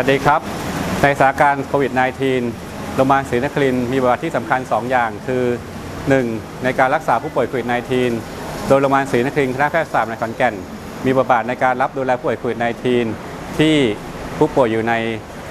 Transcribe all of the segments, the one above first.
วัสดีครับ ในสถานการณ์โควิด -19 โรงพยาบาลศรีนครินทร์มีบทบาทที่สำคัญ 2 อย่าง คือ 1. ในการรักษาผู้ป่วยโควิด -19 โดยโรงพยาบาลศรีนครินทร์คณะแพทยศาสตร์ในขอนแก่น มีบทบาทในการรับดูแลผู้ป่วยโควิด -19 ที่ผู้ป่วยอยู่ใน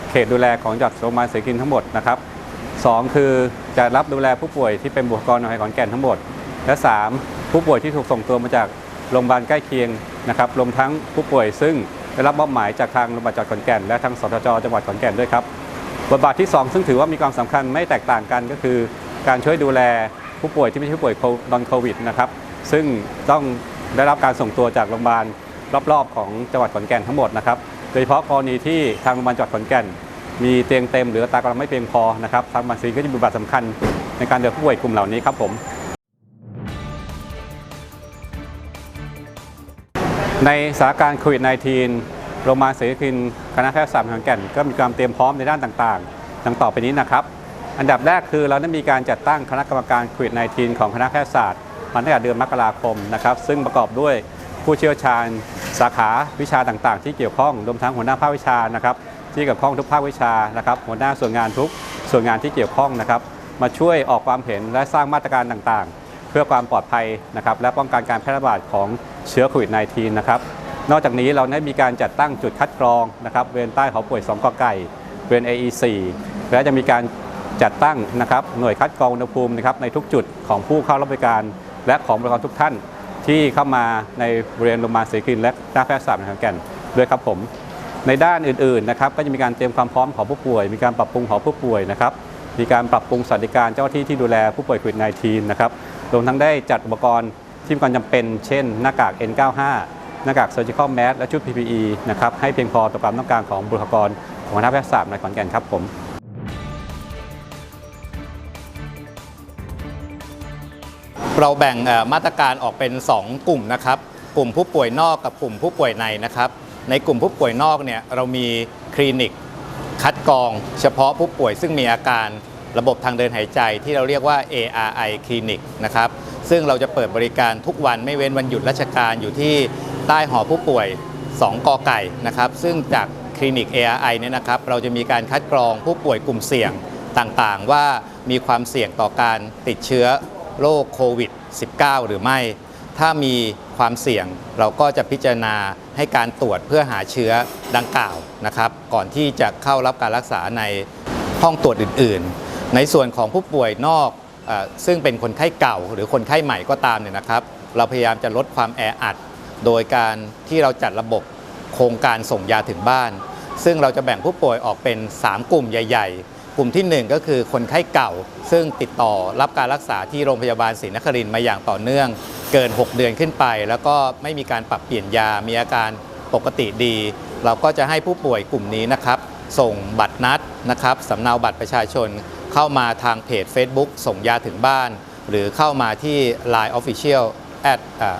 เขตดูแลของจัดโรงพยาบาลศรีนครินทร์ทั้งหมดนะครับ 2 คือจะรับดูแลผู้ป่วยที่เป็นบุคลากรในขอนแก่นทั้งหมด และ 3 ผู้ป่วยที่ถูกส่งตัวมาจากโรงพยาบาลใกล้เคียงนะครับรวมทั้งผู้ป่วยซึ่ง ได้รับมอบหมายจากทางโรงพยาบาลจังหวัดขอนแก่นและทางสทจจังหวัดขอนแก่นด้วยครับบทบาทที่ 2 ซึ่งถือว่ามีความสำคัญไม่แตกต่างกันก็คือ การช่วยดูแลผู้ป่วยที่ไม่ใช่ผู้ป่วยนอนโควิดนะครับซึ่งต้องได้รับการส่งตัวจากโรงพยาบาลรอบๆ ของจังหวัดขอนแก่นทั้งหมดนะครับโดยเฉพาะกรณีที่ทางโรงพยาบาลจังหวัดขอนแก่น มีเตียงเต็มหรือตรากำลังไม่เพียงพอนะครับทางบัญชีก็จะมีบทบาทสำคัญในการดูแลผู้ป่วยกลุ่มเหล่านี้ครับผม ในสถานการณ์โควิด -19 โรงพยาบาลศรีครินคณะแพทยศาสตร์ขอนแก่นก็มีความเตรียมพร้อมในด้านต่างๆ ดังต่อไปนี้นะครับ อันดับแรกคือเราได้มีการจัดตั้งคณะกรรมการโควิด -19 ของคณะแพทยศาสตร์มาตั้งแต่เดือนมกราคมนะครับ ซึ่งประกอบด้วยผู้เชี่ยวชาญ สาขาวิชาต่างๆ ที่เกี่ยวข้องรวมทั้งหัวหน้าภาควิชานะครับ ที่เกี่ยวข้องทุกภาควิชานะครับ หัวหน้าส่วนงานทุกส่วนงานที่เกี่ยวข้องนะครับ มาช่วยออกความเห็นและสร้างมาตรการต่างๆ เพื่อความปลอดภัยนะครับ และป้องกันการแพร่ระบาดของ เชื้อโควิด -19 นะครับ นอกจากนี้เราได้มีการจัดตั้งจุดคัดกรองนะครับเวรใต้หอป่วย2กอไก่เวร AE4 และจะมีการจัดตั้งนะครับหน่วยคัดกรองอุณหภูมินะครับในทุกจุดของผู้เข้ารับบริการ และของบริการทุกท่านที่เข้ามาในบริเวณโรงพยาบาลศรีคลินและหน้าแพทยศาสตร์ในขอนแก่นด้วยครับผมในด้านอื่นๆนะครับก็จะมีการเตรียมความพร้อมของผู้ป่วย มีการปรับปรุงหอผู้ป่วยนะครับมีการปรับปรุงสวัสดิการเจ้าหน้าที่ที่ดูแลผู้ป่วยโควิด -19 นะครับรวมทั้งได้จัดอุปกรณ์ ที่มีความจำเป็น เช่น หน้ากาก N95 หน้ากาก surgical mask และชุด PPE นะครับให้เพียงพอต่อความต้องการของบุคลากรของคณะแพทยศาสตร์ในขอนแก่นครับผมเราแบ่งมาตรการออกเป็น 2 กลุ่มนะครับ กลุ่มผู้ป่วยนอกกับกลุ่มผู้ป่วยในนะครับ ในกลุ่มผู้ป่วยนอกเนี่ยเรามีคลินิก คัดกรอง เฉพาะผู้ป่วยซึ่งมีอาการระบบทางเดินหายใจที่เราเรียกว่า ARI คลินิกนะครับ ซึ่งเราจะเปิดบริการทุกวันไม่เว้นวันหยุดราชการอยู่ที่ใต้หอผู้ป่วย 2 กอไก่นะครับซึ่งจากคลินิก ARI เนี่ยนะครับเราจะมีการคัดกรองผู้ป่วยกลุ่มเสี่ยงต่างๆ ว่ามีความเสี่ยงต่อการติดเชื้อโรคโควิด -19 หรือไม่ ถ้ามีความเสี่ยงเราก็จะพิจารณาให้การตรวจเพื่อหาเชื้อดังกล่าวนะครับ ก่อนที่จะเข้ารับการรักษาในห้องตรวจอื่น ๆ ในส่วนของผู้ป่วยนอก ซึ่งเป็นคนไข้เก่าหรือคนไข้ใหม่ก็ตามเนี่ยนะครับ เราพยายามจะลดความแออัด โดยการที่เราจัดระบบโครงการส่งยาถึงบ้าน ซึ่งเราจะแบ่งผู้ป่วยออกเป็น 3 กลุ่มใหญ่ ๆ กลุ่มทีหนึ่1 ก็คือคนไข้เก่า ซึ่งติดต่อรับการรักษาที่โรงพยาบาลศรีนครินทร์มาอย่างต่อเนื่อง เกิน 6 เดือนขึ้นไป แล้วก็ไม่มีการปรับเปลี่ยนยามีอาการปกติดี เราก็จะให้ผู้ป่วยกลุ่มนี้นะครับส่งบัตรนัดนะครับสำเนาบัตรประชาชน เข้ามาทางเพจ Facebook ส่งยาถึงบ้าน หรือเข้ามาที่ Line Official at อ่า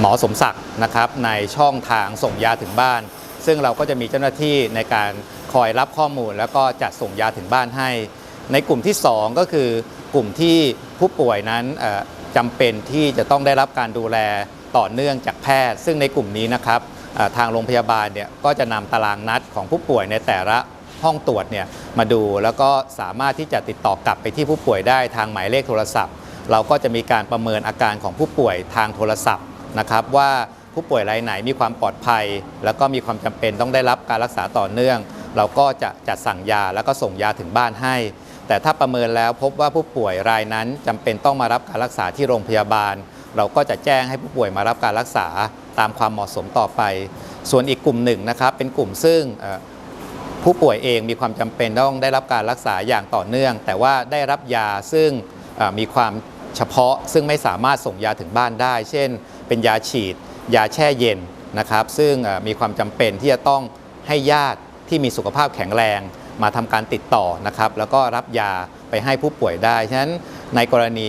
หมอสมศักดิ์นะครับในช่องทางส่งยาถึงบ้าน ซึ่งเราก็จะมีเจ้าหน้าที่ในการคอยรับข้อมูล แล้วก็จัดส่งยาถึงบ้านให้ ในกลุ่มที่ 2 ก็คือกลุ่มที่ผู้ป่วยนั้นเอ่อจำเป็นที่จะต้องได้รับการดูแลต่อเนื่องจากแพทย์ ซึ่งในกลุ่มนี้นะครับทางโรงพยาบาลเนี่ยก็จะนำตารางนัดของผู้ป่วยในแต่ละ ห้องตรวจเนี่ยมาดู แล้วก็สามารถที่จะติดต่อกลับไปที่ผู้ป่วยได้ทางหมายเลขโทรศัพท์ เราก็จะมีการประเมินอาการของผู้ป่วยทางโทรศัพท์นะครับว่าผู้ป่วยรายไหนมีความปลอดภัย แล้วก็มีความจำเป็นต้องได้รับการรักษาต่อเนื่อง เราก็จะจัดสั่งยาแล้วก็ส่งยาถึงบ้านให้ แต่ถ้าประเมินแล้วพบว่าผู้ป่วยรายนั้นจำเป็นต้องมารับการรักษาที่โรงพยาบาล เราก็จะแจ้งให้ผู้ป่วยมารับการรักษาตามความเหมาะสมต่อไป ส่วนอีกกลุ่มหนึ่งนะครับเป็นกลุ่มซึ่ง ผู้ป่วยเองมีความจำเป็นต้องได้รับการรักษาอย่างต่อเนื่อง แต่ว่าได้รับยาซึ่งมีความเฉพาะซึ่งไม่สามารถส่งยาถึงบ้านได้ เช่น เป็นยาฉีด ยาแช่เย็นนะครับ ซึ่งมีความจำเป็นที่จะต้องให้ญาติที่มีสุขภาพแข็งแรงมาทำการติดต่อนะครับ แล้วก็รับยาไปให้ผู้ป่วยได้ ฉะนั้นในกรณี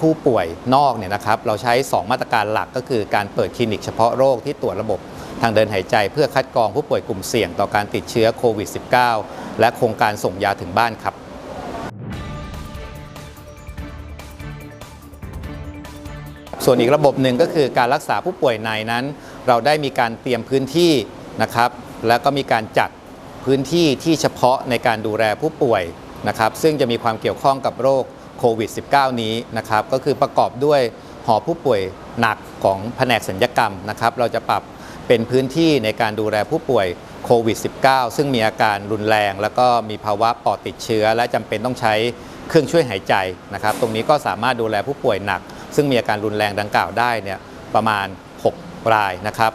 ผู้ป่วยนอกเนี่ยนะครับ เราใช้ 2 มาตรการหลักก็คือการเปิดคลินิกเฉพาะโรคที่ตรวจระบบ ทางเดินหายใจเพื่อคัดกรองผู้ป่วยกลุ่มเสี่ยงต่อการติดเชื้อโควิด -19 และโครงการส่งยาถึงบ้านครับส่วนอีกระบบหนึ่งก็คือการรักษาผู้ป่วยในนั้น เราได้มีการเตรียมพื้นที่นะครับ แล้วก็มีการจัดพื้นที่ที่เฉพาะในการดูแลผู้ป่วยนะครับ ซึ่งจะมีความเกี่ยวข้องกับโรคโควิด -19 นี้นะครับ ก็คือประกอบด้วยหอผู้ป่วยหนักของแผนกสัญญกรรมนะครับ เราจะปรับ เป็นพื้นที่ในการดูแลผู้ป่วยโควิด -19 ซึ่งมีอาการรุนแรง แล้วก็มีภาวะปอดติดเชื้อ และจำเป็นต้องใช้เครื่องช่วยหายใจนะครับ ตรงนี้ก็สามารถดูแลผู้ป่วยหนัก ซึ่งมีอาการรุนแรงดังกล่าวได้เนี่ยประมาณ 6 รายนะครับ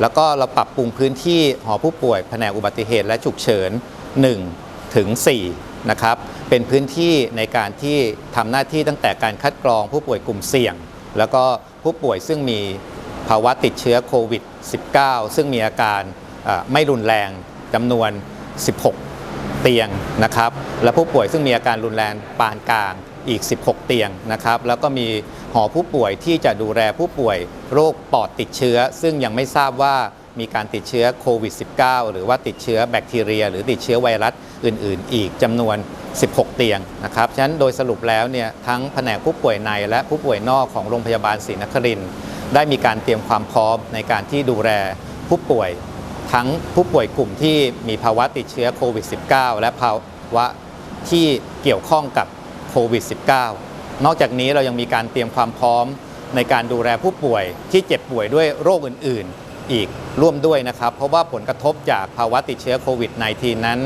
แล้วก็เราปรับปรุงพื้นที่หอผู้ป่วยแผนกอุบัติเหตุและฉุกเฉิน 1 ถึง 4 นะครับ เป็นพื้นที่ในการที่ทำหน้าที่ตั้งแต่การคัดกรองผู้ป่วยกลุ่มเสี่ยง แล้วก็ผู้ป่วยซึ่งมี ภาวะติดเชื้อโควิด -19 ซึ่งมีอาการไม่รุนแรงจำนวน 16 เตียงนะครับ และผู้ป่วยซึ่งมีอาการรุนแรงปานกลางอีก 16 เตียงนะครับ แล้วก็มีหอผู้ป่วยที่จะดูแลผู้ป่วยโรคปอดติดเชื้อ ซึ่งยังไม่ทราบว่ามีการติดเชื้อโควิด -19 หรือว่าติดเชื้อแบคทีเรีย หรือติดเชื้อไวรัสอื่น ๆ อีกจำนวน 16 เตียงนะครับ ฉะนั้นโดยสรุปแล้วเนี่ยทั้งแผนกผู้ป่วยในและผู้ป่วยนอกของโรงพยาบาลศรีนครินทร์ ได้มีการเตรียมความพร้อมในการที่ดูแลผู้ป่วย ทั้งผู้ป่วยกลุ่มที่มีภาวะติดเชื้อโควิด -19 และภาวะที่เกี่ยวข้องกับโควิด -19 นอกจากนี้เรายังมีการเตรียมความพร้อมในการดูแลผู้ป่วยที่เจ็บป่วยด้วยโรคอื่น ๆ อีกร่วมด้วยนะครับ เพราะว่าผลกระทบจากภาวะติดเชื้อโควิด -19 นั้น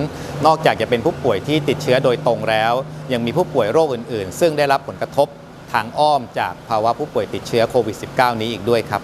นอกจากจะเป็นผู้ป่วยที่ติดเชื้อโดยตรงแล้ว ยังมีผู้ป่วยโรคอื่น ๆ ซึ่งได้รับผลกระทบ ทางอ้อมจากภาวะผู้ป่วยติดเชื้อโควิด -19 นี้อีกด้วยครับ